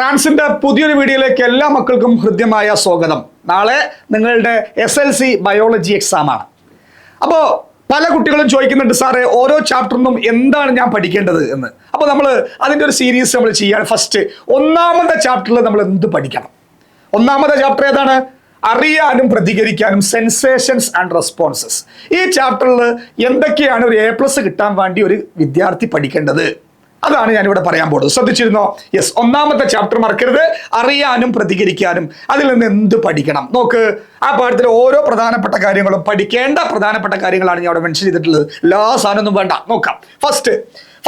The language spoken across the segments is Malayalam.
റാൻസിന്റെ പുതിയൊരു വീഡിയോയിലേക്ക് എല്ലാ മക്കൾക്കും ഹൃദ്യമായ സ്വാഗതം. നാളെ നിങ്ങളുടെ S L C biology exam ആണ്. അപ്പോൾ പല കുട്ടികളും ചോദിക്കുന്നുണ്ട് സാറേ ഓരോ ചാപ്റ്ററിനും എന്താണ് ഞാൻ പഠിക്കേണ്ടത് എന്ന്? അപ്പോൾ നമ്മൾ അതിന്റെ ഒരു സീരീസ് നമ്മൾ ചെയ്യാണ്. ഫസ്റ്റ് ഒന്നാമത്തെ ചാപ്റ്ററിൽ നമ്മൾ എന്ത് പഠിക്കണം? ഒന്നാമത്തെ ചാപ്റ്റർ ഏതാണ്? അറിയാനും പ്രതികരിക്കാനും സെൻസേഷൻസ് ആൻഡ് റെസ്പോൺസസ് ഈ ചാപ്റ്ററിൽ എന്തൊക്കെയാണ് ഒരു എ പ്ലസ് കിട്ടാൻ വേണ്ടി ഒരു വിദ്യാർത്ഥി പഠിക്കേണ്ടത്? അതാണ് ഞാനിവിടെ പറയാൻ പോകുന്നത്. ശ്രദ്ധിച്ചിരുന്നോ? യെസ് ഒന്നാമത്തെ ചാപ്റ്റർ മറക്കരുത്. അറിയാനും പ്രതികരിക്കാനും അതിൽ നിന്ന് എന്ത് പഠിക്കണം? നോക്ക് ആ പാഠത്തിലെ ഓരോ പ്രധാനപ്പെട്ട കാര്യങ്ങളും പഠിക്കേണ്ട പ്രധാനപ്പെട്ട കാര്യങ്ങളാണ് ഞാൻ അവിടെ മെൻഷൻ ചെയ്തിട്ടുള്ളത്. എല്ലാ സാധനമൊന്നും വേണ്ട. നോക്കാം. ഫസ്റ്റ്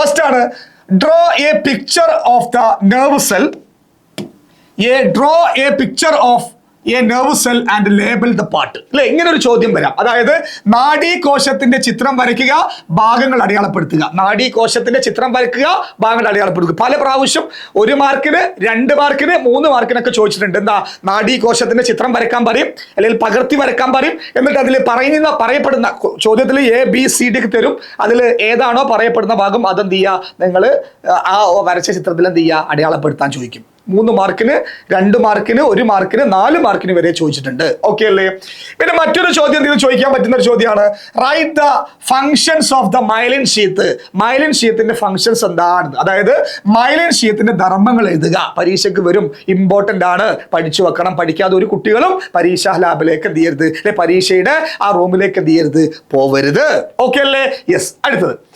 ഫസ്റ്റ് ആണ് draw a picture of the nerve cell a draw a picture of a nerve cell and label the part അല്ലെ ഇങ്ങനെ ഒരു ചോദ്യം വരാം. അതായത് നാഡീകോശത്തിന്റെ ചിത്രം വരയ്ക്കുക ഭാഗങ്ങൾ അടയാളപ്പെടുത്തുക. നാഡീകോശത്തിന്റെ ചിത്രം വരയ്ക്കുക ഭാഗങ്ങൾ അടയാളപ്പെടുത്തുക. പല പ്രാവശ്യം ഒരു മാർക്കിന് രണ്ട് മാർക്കിന് മൂന്ന് മാർക്കിനൊക്കെ ചോദിച്ചിട്ടുണ്ട്. എന്താ? നാഡീകോശത്തിന്റെ ചിത്രം വരയ്ക്കാൻ പറയും അല്ലെങ്കിൽ പകർത്തി വരയ്ക്കാൻ പറയും. എന്നിട്ട് അതിൽ പറയുന്ന പറയപ്പെടുന്ന ചോദ്യത്തിൽ എ ബി സി ഡി തരും. അതിൽ ഏതാണോ പറയപ്പെടുന്ന ഭാഗം അതെന്ത് ചെയ്യുക? നിങ്ങൾ ആ വരച്ച ചിത്രത്തിൽ എന്ത് ചെയ്യുക? അടയാളപ്പെടുത്താൻ ചോദിക്കും. മൂന്ന് മാർക്കിന് രണ്ട് മാർക്കിന് ഒരു മാർക്കിന് നാല് മാർക്കിന് വരെ ചോദിച്ചിട്ടുണ്ട്. ഓക്കെ അല്ലേ? പിന്നെ മറ്റൊരു ചോദ്യം എന്തെങ്കിലും ചോദിക്കാൻ പറ്റുന്ന ഒരു ചോദ്യമാണ്. Write the functions of the myelin sheath myelin ഷീത്തിന്റെ functions എന്താണ് അതായത് മൈലിൻ ഷീത്തിന്റെ ധർമ്മങ്ങൾ എഴുതുക. പരീക്ഷയ്ക്ക് വരും. ഇമ്പോർട്ടന്റ് ആണ്. പഠിച്ചു വെക്കണം. പഠിക്കാതെ ഒരു കുട്ടികളും പരീക്ഷാ ലാബിലേക്ക് എന്ത് ചെയ്യരുത്? അല്ലെ പരീക്ഷയുടെ ആ റൂമിലേക്ക് എന്ത് ചെയ്യരുത്? പോവരുത്. ഓക്കെ അല്ലേ? യെസ് അടുത്തത്.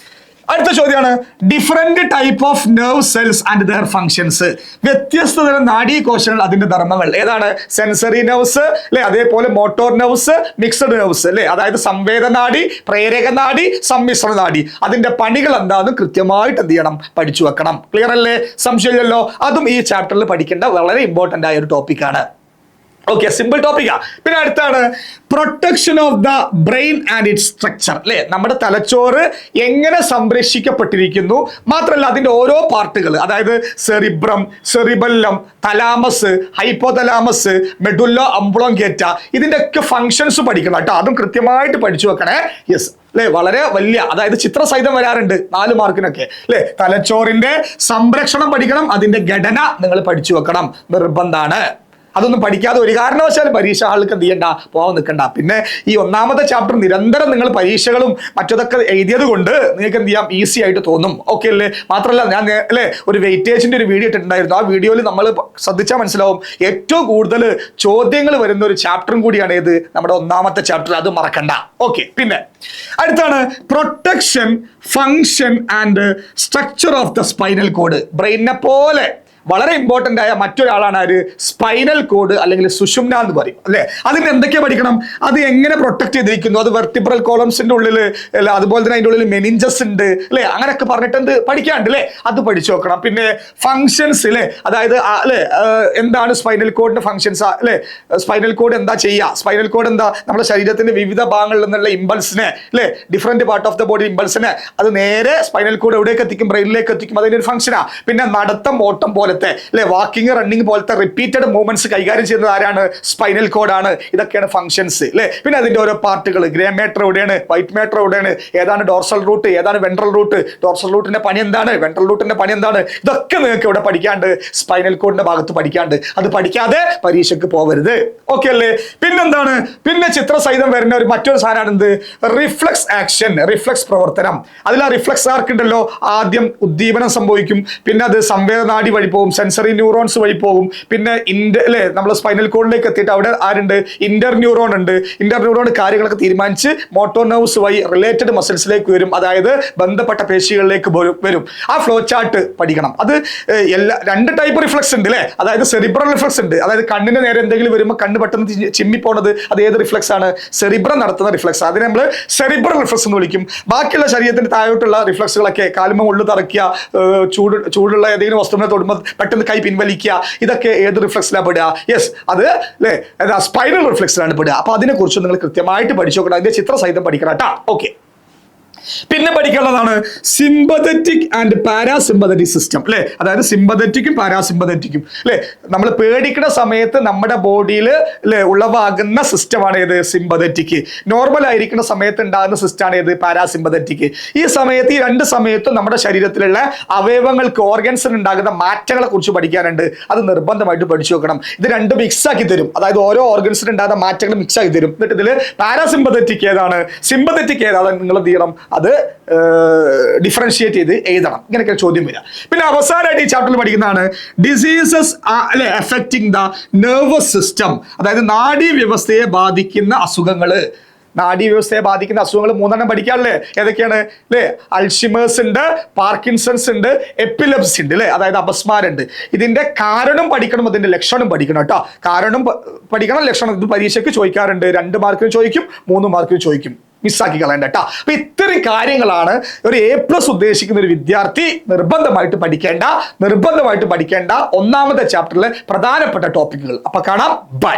അടുത്ത ചോദ്യമാണ് different type of nerve cells and their functions വ്യത്യസ്ത തരം നാഡീകോശങ്ങൾ അതിന്റെ ധർമ്മങ്ങൾ. ഏതാണ്? സെൻസറി നെർവ്സ് അല്ലെ? അതേപോലെ മോട്ടോർ നെർവ്സ് മിക്സഡ് നെർവ്സ് അല്ലെ? അതായത് സംവേദനാടി പ്രേരക നാടി സമ്മിശ്ര നാടി അതിന്റെ പണികൾ എന്താണെന്ന് കൃത്യമായിട്ട് എന്ത് ചെയ്യണം? പഠിച്ചു വെക്കണം. ക്ലിയർ അല്ലേ? സംശയമില്ലല്ലോ? അതും ഈ ചാപ്റ്ററിൽ പഠിക്കേണ്ട വളരെ ഇമ്പോർട്ടന്റ് ആയ ഒരു ടോപ്പിക്കാണ് ഓക്കെ സിമ്പിൾ ടോപ്പിക്കാ പിന്നെ അടുത്താണ് protection of the brain and it structure അല്ലേ? നമ്മുടെ തലച്ചോറ് എങ്ങനെ സംരക്ഷിക്കപ്പെട്ടിരിക്കുന്നു? മാത്രമല്ല അതിന്റെ ഓരോ പാർട്ടുകൾ അതായത് cerebrum cerebellum thalamus hypothalamus medulla oblongata ഇതിന്റെ ഒക്കെ ഫങ്ഷൻസ് പഠിക്കണം കേട്ടോ. അതും കൃത്യമായിട്ട് പഠിച്ചു വെക്കണേ. യെസ് അല്ലെ? വളരെ വലിയ അതായത് ചിത്രസഹിതം വരാറുണ്ട് നാല് മാർക്കിനൊക്കെ. അല്ലെ? തലച്ചോറിന്റെ സംരക്ഷണം പഠിക്കണം അതിന്റെ ഘടന നിങ്ങൾ പഠിച്ചു വെക്കണം. നിർബന്ധാണ്. അതൊന്നും പഠിക്കാതെ ഒരു കാരണവശാലും പരീക്ഷ ആൾക്ക് എന്ത് ചെയ്യണ്ട പോകാൻ നിൽക്കണ്ട. പിന്നെ ഈ ഒന്നാമത്തെ ചാപ്റ്റർ നിരന്തരം നിങ്ങൾ പരീക്ഷകളും മറ്റതൊക്കെ എഴുതിയത് കൊണ്ട് നിങ്ങൾക്ക് എന്ത് ചെയ്യാം? ഈസി ആയിട്ട് തോന്നും. ഓക്കെ അല്ലേ? മാത്രമല്ല ഞാൻ അല്ലേ? ഒരു വെയിറ്റേജിന്റെ ഒരു വീഡിയോ ഇട്ടിട്ടുണ്ടായിരുന്നു. ആ വീഡിയോയിൽ നമ്മൾ ശ്രദ്ധിച്ചാൽ മനസ്സിലാവും. ഏറ്റവും കൂടുതൽ ചോദ്യങ്ങൾ വരുന്ന ഒരു ചാപ്റ്ററും കൂടിയാണ് ഏത്? നമ്മുടെ ഒന്നാമത്തെ ചാപ്റ്റർ അത് മറക്കണ്ട. ഓക്കെ പിന്നെ. അടുത്താണ്. Protection function and structure of the spinal cord ബ്രെയിനെ പോലെ വളരെ ഇമ്പോർട്ടന്റ് ആയ മറ്റൊരാളാണ് ആര്? സ്പൈനൽ കോഡ് അല്ലെങ്കിൽ സുഷുമ്ന എന്ന് പറയും അല്ലേ? അതിന് എന്തൊക്കെ പഠിക്കണം? അത് എങ്ങനെ പ്രൊട്ടക്ട് ചെയ്തിരിക്കുന്നു? അത് വെർട്ടിബ്രൽ കോളംസിന്റെ ഉള്ളിൽ അല്ല അതുപോലെ തന്നെ അതിന്റെ ഉള്ളിൽ മെനിഞ്ചസ് ഉണ്ട് അല്ലേ? അങ്ങനെയൊക്കെ പറഞ്ഞിട്ട് എന്ത് പഠിക്കാണ്ട് അല്ലെ? അത് പഠിച്ചു നോക്കണം. പിന്നെ ഫങ്ഷൻസ് അല്ലെ? അതായത് അല്ലേ എന്താണ് സ്പൈനൽ കോഡിന്റെ ഫങ്ഷൻസ് അല്ലെ? സ്പൈനൽ കോഡ് എന്താ ചെയ്യുക സ്പൈനൽ കോഡ് എന്താ? നമ്മുടെ ശരീരത്തിന്റെ വിവിധ ഭാഗങ്ങളിൽ നിന്നുള്ള ഇമ്പൾസിനെ അല്ലെ? Different part of the body ഇമ്പൾസിനെ അത് നേരെ സ്പൈനൽ കോഡ് എവിടേക്ക് എത്തിക്കും? ബ്രെയിനിലേക്ക് എത്തിക്കും. അതിന്റെ ഒരു ഫംഗ്ഷനാണ് പിന്നെ നടത്തം ഓട്ടം പോലത്തെ അല്ലെ വാക്കിംഗ് റണ്ണിങ് പോലത്തെ റിപ്പീറ്റഡ് മൂവ്മെന്റ്സ് കൈകാര്യം ചെയ്യുന്നത് ആരാണ്? സ്പൈനൽ കോഡ് ആണ്. ഇതൊക്കെയാണ് ഫംഗ്ഷൻസ് അല്ലെ? പിന്നെ അതിന്റെ ഓരോ പാർട്ടുകൾ ഗ്രേ മേറ്റർ എവിടെയാണ്? വൈറ്റ് മേറ്റർ എവിടെയാണ്? ഏതാണ് ഡോർസൽ റൂട്ട് ഏതാണ് വെൻട്രൽ റൂട്ട് ഡോർസൽ റൂട്ടിന്റെ പണി എന്താണ്? വെൻട്രൽ റൂട്ടിന്റെ പണി എന്താണ്? ഇതൊക്കെ നിങ്ങൾക്ക് ഇവിടെ പഠിക്കാണ്ട് സ്പൈനൽ കോഡിന്റെ ഭാഗത്ത് പഠിക്കാണ്ട്. അത് പഠിക്കാതെ പരീക്ഷയ്ക്ക് പോവരുത്. ഓക്കെ അല്ലേ? പിന്നെന്താണ്? പിന്നെ ചിത്രസഹിതം വരുന്ന ഒരു മറ്റൊരു സാധനമാണ് എന്ത്? റിഫ്ലക്സ് ആക്ഷൻ റിഫ്ലക്സ് പ്രവർത്തനം. അതിൽ ആ റിഫ്ലക്സ് ആർക്ക് ഉണ്ടല്ലോ ആദ്യം ഉദ്ദീപനം സംഭവിക്കും. പിന്നെ അത് സംവേദനാടി വഴി പോകും. സെൻസറി ന്യൂറോൺസ് വഴി പോകും. പിന്നെ ഇന്റർ അല്ലേ നമ്മൾ സ്പൈനൽ കോഡിലേക്ക് എത്തിയിട്ട് അവിടെ ആരുണ്ട്? ഇന്റർ ന്യൂറോൺ ഉണ്ട്. ഇന്റർ ന്യൂറോൺ കാര്യങ്ങളൊക്കെ തീരുമാനിച്ച് മോട്ടോർ നെർവ്സ് വഴി റിലേറ്റഡ് മസിൽസിലേക്ക് വരും. അതായത് ബന്ധപ്പെട്ട പേശികളിലേക്ക് വരും ആ ഫ്ലോ ചാർട്ട് പഠിക്കണം. അത് എല്ലാ രണ്ട് ടൈപ്പ് റിഫ്ലക്സ് ഉണ്ട് അല്ലേ അതായത് സെറിബ്രൽ റിഫ്ലക്സ് ഉണ്ട്. അതായത് കണ്ണിന് നേരെ എന്തെങ്കിലും വരുമ്പോൾ കണ്ണ് പെട്ടെന്ന് ചിമ്മിപ്പോണത് അത് ഏത് റിഫ്ലക്സ് ആണ്? സെറിബ്രം നടത്തുന്ന റിഫ്ലക്സ് അതിനെ നമ്മൾ സെറിബ്രൽ റിഫ്ലക്സ് എന്ന് വിളിക്കും. ബാക്കിയുള്ള ശരീരത്തിന് താഴോട്ടുള്ള റിഫ്ലക്സുകളൊക്കെ കാലുമ ഉള്ളു തറക്കുക ചൂട് ചൂടുള്ള ഏതെങ്കിലും വസ്തുവിനെ തൊടുമ്പോൾ പെട്ടെന്ന് കൈ പിൻവലിക്കുക. ഇതൊക്കെ ഏത് റിഫ്ലക്സിലാണ് പെടുക? യെസ് അത് അല്ലേ സ്പൈറൽ റിഫ്ലക്സിലാണ് പെടുക. അപ്പൊ അതിനെ കുറിച്ച് നിങ്ങൾ കൃത്യമായിട്ട് പഠിച്ചു നോക്കണം. അതിന്റെ ചിത്രസഹിതം പഠിക്കണം കേട്ടോ. ഓക്കെ പിന്നെ പഠിക്കാനുള്ളതാണ് സിമ്പതറ്റിക് ആൻഡ് പാരാസിമ്പതറ്റിക് സിസ്റ്റം അല്ലെ? അതായത് സിമ്പതറ്റിക്കും പാരാസിമ്പതറ്റിക്കും അല്ലെ? നമ്മൾ പേടിക്കുന്ന സമയത്ത് നമ്മുടെ ബോഡിയിൽ അല്ലെ ഉളവാകുന്ന സിസ്റ്റമാണ് ഏത്? സിമ്പതറ്റിക് നോർമൽ ആയിരിക്കുന്ന സമയത്ത് ഉണ്ടാകുന്ന സിസ്റ്റമാണ് ഏത്? പാരാസിമ്പതറ്റിക് ഈ സമയത്ത് ഈ രണ്ട് സമയത്തും നമ്മുടെ ശരീരത്തിലുള്ള അവയവങ്ങൾക്ക് ഓർഗൻസിന് ഉണ്ടാകുന്ന മാറ്റങ്ങളെ കുറിച്ച് പഠിക്കാനുണ്ട്. അത് നിർബന്ധമായിട്ട് പഠിച്ചു വെക്കണം. ഇത് രണ്ടും മിക്സ് ആക്കി തരും. അതായത് ഓരോ ഓർഗൻസിന് ഉണ്ടാകുന്ന മാറ്റങ്ങൾ മിക്സ് ആക്കി തരും. എന്നിട്ട് ഇതിൽ പാരാസിമ്പതറ്റിക് ഏതാണ്? സിമ്പതറ്റിക് ഏതാണ്? നിങ്ങൾ ചെയ്യണം? അത് ഡിഫറൻഷിയേറ്റ് ചെയ്ത് എഴുതണം. ഇങ്ങനെയൊക്കെ ചോദ്യം വരിക. പിന്നെ അവസാനമായിട്ട് ഈ ചാപ്റ്ററിൽ പഠിക്കുന്നതാണ് ഡിസീസസ് അല്ലെ എഫക്റ്റിംഗ് ദ നെർവസ് സിസ്റ്റം അതായത് നാഡീ വ്യവസ്ഥയെ ബാധിക്കുന്ന അസുഖങ്ങൾ നാഡീവ്യവസ്ഥയെ ബാധിക്കുന്ന അസുഖങ്ങൾ മൂന്നെണ്ണം പഠിക്കാറില്ലേ? ഏതൊക്കെയാണ്? അല്ലേ അൾഷിമേഴ്സ് ഉണ്ട് പാർക്കിൻസൺസ് ഉണ്ട് എപ്പിലെപ്സി ഉണ്ട് അല്ലേ? അതായത് അപസ്മാരുണ്ട്. ഇതിന്റെ കാരണം പഠിക്കണം അതിന്റെ ലക്ഷണം പഠിക്കണം കേട്ടോ. കാരണം പഠിക്കണം ലക്ഷണം. ഇത് പരീക്ഷയ്ക്ക് ചോദിക്കാറുണ്ട്. രണ്ട് മാർക്കിന് ചോദിക്കും മൂന്ന് മാർക്കിന് ചോദിക്കും. മിസ്സാക്കി കളയണ്ട കേട്ടോ. അപ്പൊ ഇത്രയും കാര്യങ്ങളാണ് ഒരു എ പ്ലസ് ഉദ്ദേശിക്കുന്ന ഒരു വിദ്യാർത്ഥി നിർബന്ധമായിട്ട് പഠിക്കേണ്ട നിർബന്ധമായിട്ട് പഠിക്കേണ്ട ഒന്നാമത്തെ ചാപ്റ്ററിലെ പ്രധാനപ്പെട്ട ടോപ്പിക്കുകൾ അപ്പൊ കാണാം. ബൈ